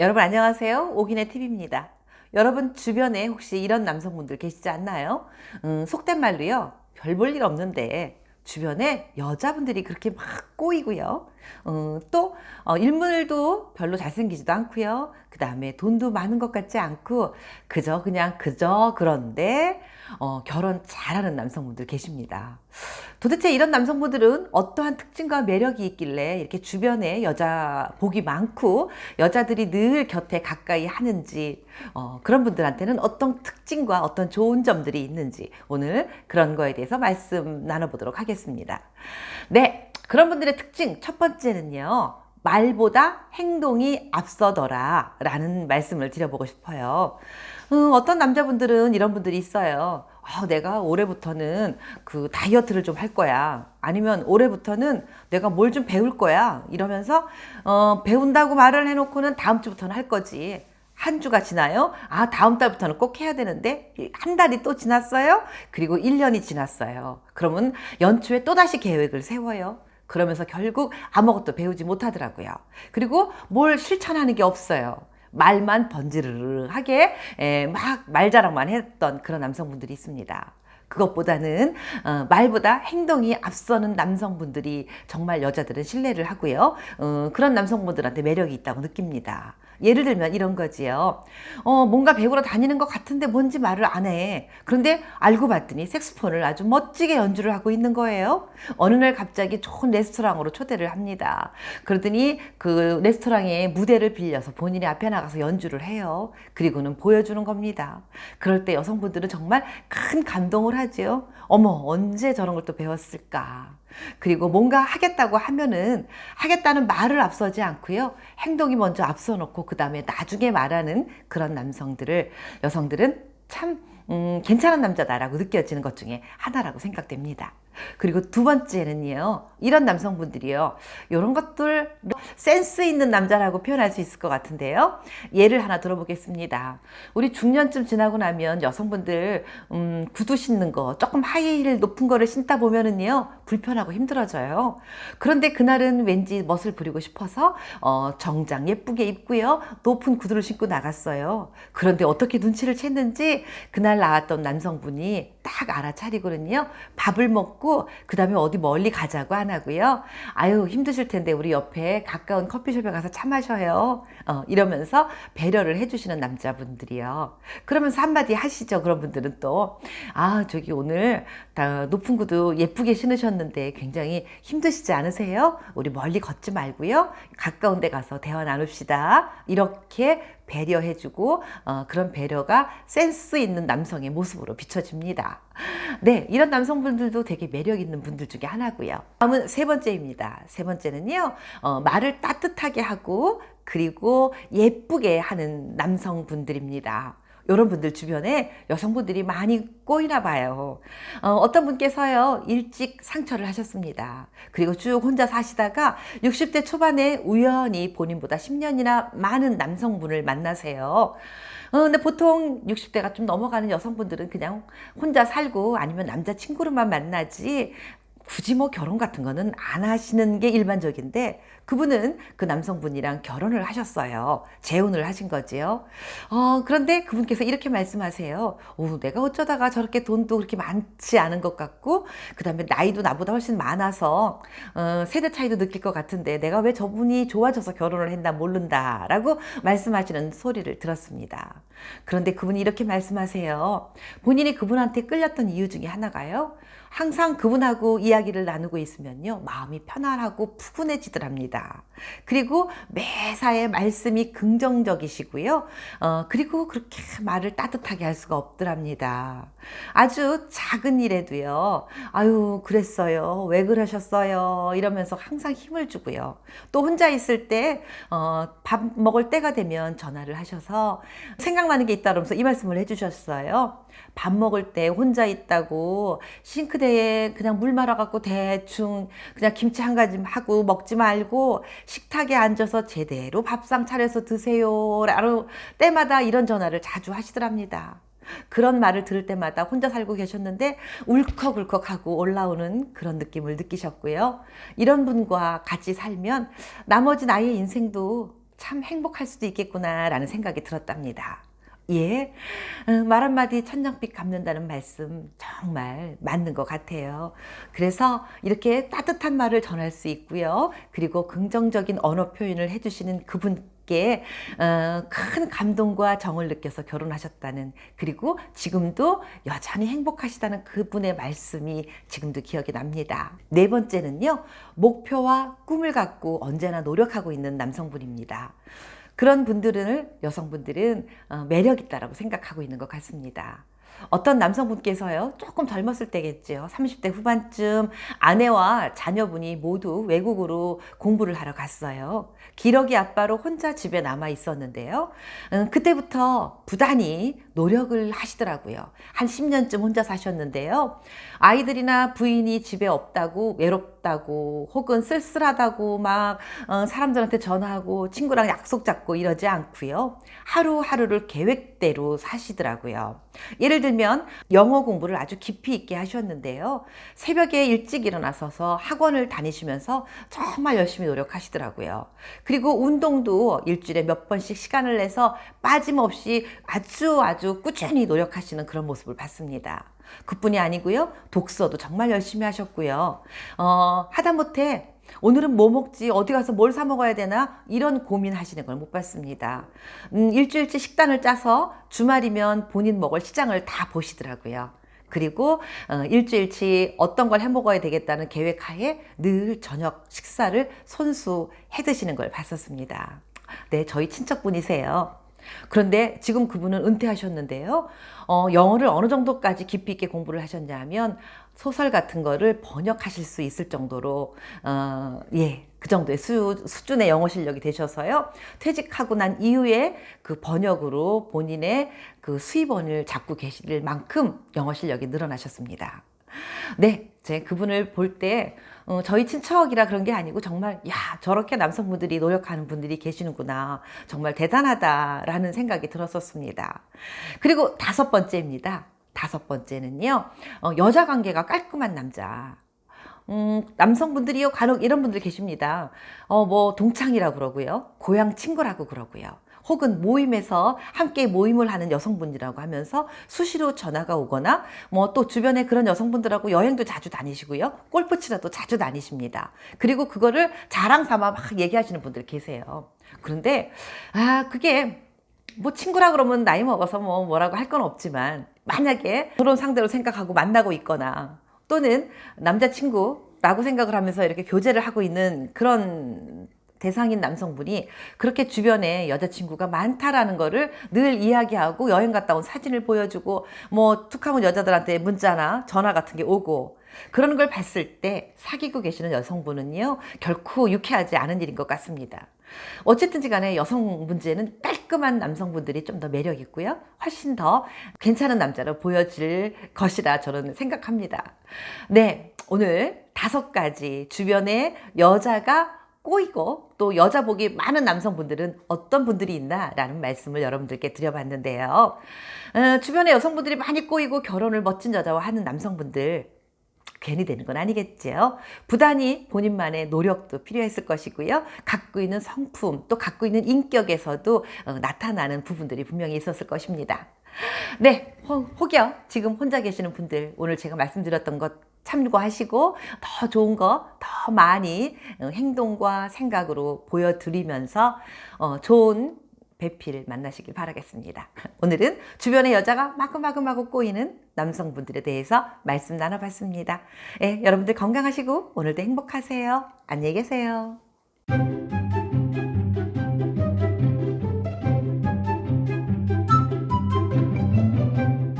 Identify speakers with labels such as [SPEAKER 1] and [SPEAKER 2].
[SPEAKER 1] 여러분 안녕하세요. 오기네 TV입니다. 여러분 주변에 혹시 이런 남성분들 계시지 않나요? 음, 속된 말로요. 별 볼 일 없는데 주변에 여자분들이 그렇게 막 꼬이고요. 어, 또 어, 인물도 별로 잘생기지도 않고요. 그 다음에 돈도 많은 것 같지 않고 그저 그냥 그저 그런데 어, 결혼 잘하는 남성분들 계십니다. 도대체 이런 남성분들은 어떠한 특징과 매력이 있길래 이렇게 주변에 여자 복이 많고 여자들이 늘 곁에 가까이 하는지 어, 그런 분들한테는 어떤 특징과 어떤 좋은 점들이 있는지 오늘 그런 거에 대해서 말씀 나눠보도록 하겠습니다. 네, 그런 분들의 특징 첫 번째는요. 말보다 행동이 앞서더라 라는 말씀을 드려보고 싶어요. 음, 어떤 남자분들은 이런 분들이 있어요. 아, 내가 올해부터는 그 다이어트를 좀 할 거야. 아니면 올해부터는 내가 뭘 좀 배울 거야. 이러면서 어, 배운다고 말을 해놓고는 다음 주부터는 할 거지. 한 주가 지나요? 아, 다음 달부터는 꼭 해야 되는데, 한 달이 또 지났어요? 그리고 1년이 지났어요. 그러면 연초에 또다시 계획을 세워요. 그러면서 결국 아무것도 배우지 못하더라고요. 그리고 뭘 실천하는 게 없어요. 말만 번지르르하게 에, 막 말자랑만 했던 그런 남성분들이 있습니다. 그것보다는 어, 말보다 행동이 앞서는 남성분들이 정말 여자들은 신뢰를 하고요. 어, 그런 남성분들한테 매력이 있다고 느낍니다. 예를 들면 이런 거지요. 어, 뭔가 배우러 다니는 것 같은데 뭔지 말을 안 해. 그런데 알고 봤더니 색스폰을 아주 멋지게 연주를 하고 있는 거예요. 어느 날 갑자기 좋은 레스토랑으로 초대를 합니다. 그러더니 그 레스토랑에 무대를 빌려서 본인이 앞에 나가서 연주를 해요. 그리고는 보여주는 겁니다. 그럴 때 여성분들은 정말 큰 감동을 하죠. 어머, 언제 저런 걸 또 배웠을까? 그리고 뭔가 하겠다고 하면은 하겠다는 말을 앞서지 않고요. 행동이 먼저 앞서 놓고 그 다음에 나중에 말하는 그런 남성들을 여성들은 참 음, 괜찮은 남자다라고 느껴지는 것 중에 하나라고 생각됩니다. 그리고 두 번째는요, 이런 남성분들이요, 이런 것들 센스 있는 남자라고 표현할 수 있을 것 같은데요. 예를 하나 들어보겠습니다. 우리 중년쯤 지나고 나면 여성분들 음, 구두 신는 거 조금 하이힐 높은 거를 신다 보면은요 불편하고 힘들어져요. 그런데 그날은 왠지 멋을 부리고 싶어서 어, 정장 예쁘게 입고요 높은 구두를 신고 나갔어요. 그런데 어떻게 눈치를 챘는지 그날 나왔던 남성분이 딱 알아차리거든요. 밥을 먹고 그 다음에 어디 멀리 가자고 안 하고요. 아유 힘드실 텐데 우리 옆에 가까운 커피숍에 가서 차 마셔요. 어, 이러면서 배려를 해주시는 남자분들이요. 그러면서 한마디 하시죠. 그런 분들은 또 아 저기 오늘 다 높은 구두 예쁘게 신으셨는데 굉장히 힘드시지 않으세요? 우리 멀리 걷지 말고요. 가까운 데 가서 대화 나눕시다. 이렇게 배려해주고 어, 그런 배려가 센스 있는 남성의 모습으로 비춰집니다. 네, 이런 남성분들도 되게 매력 있는 분들 중에 하나고요. 다음은 세 번째입니다. 세 번째는요, 어, 말을 따뜻하게 하고 그리고 예쁘게 하는 남성분들입니다. 이런 분들 주변에 여성분들이 많이 꼬이나 봐요. 어, 떤 분께서요, 일찍 상처를 하셨습니다. 그리고 쭉 혼자 사시다가 60대 초반에 우연히 본인보다 10년이나 많은 남성분을 만나세요. 어, 근데 보통 60대가 좀 넘어가는 여성분들은 그냥 혼자 살고 아니면 남자친구로만 만나지 굳이 뭐 결혼 같은 거는 안 하시는 게 일반적인데 그분은 그 남성분이랑 결혼을 하셨어요. 재혼을 하신 거지요. 어, 그런데 그분께서 이렇게 말씀하세요. 오, 내가 어쩌다가 저렇게 돈도 그렇게 많지 않은 것 같고, 그 다음에 나이도 나보다 훨씬 많아서, 어, 세대 차이도 느낄 것 같은데, 내가 왜 저분이 좋아져서 결혼을 했나 모른다. 라고 말씀하시는 소리를 들었습니다. 그런데 그분이 이렇게 말씀하세요. 본인이 그분한테 끌렸던 이유 중에 하나가요. 항상 그분하고 이야기를 나누고 있으면요. 마음이 편안하고 푸근해지더랍 니다. 그리고 매사에 말씀이 긍정적이시고요. 어, 그리고 그렇게 말을 따뜻하게 할 수가 없더랍니다. 아주 작은 일에도요. 아유, 그랬어요. 왜 그러셨어요? 이러면서 항상 힘을 주고요. 또 혼자 있을 때, 어, 밥 먹을 때가 되면 전화를 하셔서 생각나는 게 있다 그러면서 이 말씀을 해주셨어요. 밥 먹을 때 혼자 있다고 싱크대에 그냥 물 말아갖고 대충 그냥 김치 한 가지 하고 먹지 말고 식탁에 앉아서 제대로 밥상 차려서 드세요. 라고 때마다 이런 전화를 자주 하시더랍니다. 그런 말을 들을 때마다 혼자 살고 계셨는데 울컥울컥하고 올라오는 그런 느낌을 느끼셨고요. 이런 분과 같이 살면 나머지 나의 인생도 참 행복할 수도 있겠구나라는 생각이 들었답니다. 예, 어, 말 한마디 천냥빛 갚는다는 말씀 정말 맞는 것 같아요. 그래서 이렇게 따뜻한 말을 전할 수 있고요. 그리고 긍정적인 언어 표현을 해주시는 그분께 어, 큰 감동과 정을 느껴서 결혼하셨다는 그리고 지금도 여전히 행복하시다는 그분의 말씀이 지금도 기억이 납니다. 네 번째는요, 목표와 꿈을 갖고 언제나 노력하고 있는 남성분입니다. 그런 분들을 여성분들은 어, 매력 있다라고 생각하고 있는 것 같습니다. 어떤 남성분께서요, 조금 젊었을 때겠죠. 30대 후반쯤 아내와 자녀분이 모두 외국으로 공부를 하러 갔어요. 기러기 아빠로 혼자 집에 남아 있었는데요. 음, 그때부터 부단히 노력을 하시더라고요. 한 10년쯤 혼자 사셨는데요. 아이들이나 부인이 집에 없다고 외롭다고 혹은 쓸쓸하다고 막 어, 사람들한테 전화하고 친구랑 약속 잡고 이러지 않고요. 하루하루를 계획대로 사시더라고요. 예를 들면 영어 공부를 아주 깊이 있게 하셨는데요. 새벽에 일찍 일어나서서 학원을 다니시면서 정말 열심히 노력하시더라고요. 그리고 운동도 일주일에 몇 번씩 시간을 내서 빠짐없이 아주 아주 꾸준히 노력하시는 그런 모습을 봤습니다. 그뿐이 아니고요. 독서도 정말 열심히 하셨고요. 어, 하다못해 오늘은 뭐 먹지? 어디 가서 뭘 사 먹어야 되나? 이런 고민하시는 걸 못 봤습니다. 음, 일주일치 식단을 짜서 주말이면 본인 먹을 시장을 다 보시더라고요. 그리고 어, 일주일치 어떤 걸 해 먹어야 되겠다는 계획하에 늘 저녁 식사를 손수 해 드시는 걸 봤었습니다. 네, 저희 친척분이세요. 그런데 지금 그분은 은퇴하셨는데요. 어, 영어를 어느 정도까지 깊이 있게 공부를 하셨냐면 소설 같은 거를 번역하실 수 있을 정도로 어, 예. 그 정도의 수, 수준의 영어 실력이 되셔서요. 퇴직하고 난 이후에 그 번역으로 본인의 그 수입원을 잡고 계실 만큼 영어 실력이 늘어나셨습니다. 네, 제 그분을 볼때 어, 저희 친척이라 그런 게 아니고 정말 야 저렇게 남성분들이 노력하는 분들이 계시는구나 정말 대단하다라는 생각이 들었었습니다. 그리고 다섯 번째입니다. 다섯 번째는요 어, 여자 관계가 깔끔한 남자. 음, 남성분들이요, 간혹 이런 분들 계십니다. 어, 뭐, 동창이라고 그러고요. 고향 친구라고 그러고요. 혹은 모임에서 함께 모임을 하는 여성분이라고 하면서 수시로 전화가 오거나 뭐 또 주변에 그런 여성분들하고 여행도 자주 다니시고요. 골프 치러도 자주 다니십니다. 그리고 그거를 자랑 삼아 막 얘기하시는 분들 계세요. 그런데, 아, 그게 뭐 친구라 그러면 나이 먹어서 뭐 뭐라고 할 건 없지만 만약에 그런 상대로 생각하고 만나고 있거나 또는 남자친구라고 생각을 하면서 이렇게 교제를 하고 있는 그런 대상인 남성분이 그렇게 주변에 여자친구가 많다라는 거를 늘 이야기하고 여행 갔다 온 사진을 보여주고 뭐 툭하면 여자들한테 문자나 전화 같은 게 오고 그러는 걸 봤을 때 사귀고 계시는 여성분은요 결코 유쾌하지 않은 일인 것 같습니다. 어쨌든지 간에 여성 문제는 깔끔한 남성분들이 좀 더 매력 있고요. 훨씬 더 괜찮은 남자로 보여질 것이라 저는 생각합니다. 네, 오늘 다섯 가지 주변에 여자가 꼬이고 또 여자 복이 많은 남성분들은 어떤 분들이 있나라는 말씀을 여러분들께 드려봤는데요. 어, 주변에 여성분들이 많이 꼬이고 결혼을 멋진 여자와 하는 남성분들 괜히 되는 건 아니겠죠. 부단히 본인만의 노력도 필요했을 것이고요. 갖고 있는 성품, 또 갖고 있는 인격에서도 어, 나타나는 부분들이 분명히 있었을 것입니다. 네, 혹- 혹여 지금 혼자 계시는 분들 오늘 제가 말씀드렸던 것 참고하시고 더 좋은 거 더 많이 어, 행동과 생각으로 보여드리면서 어, 좋은 배필을 만나시길 바라겠습니다. 오늘은 주변의 여자가 마구마구마구 꼬이는 남성분들에 대해서 말씀 나눠봤습니다. 예, 여러분들 건강하시고 오늘도 행복하세요. 안녕히 계세요.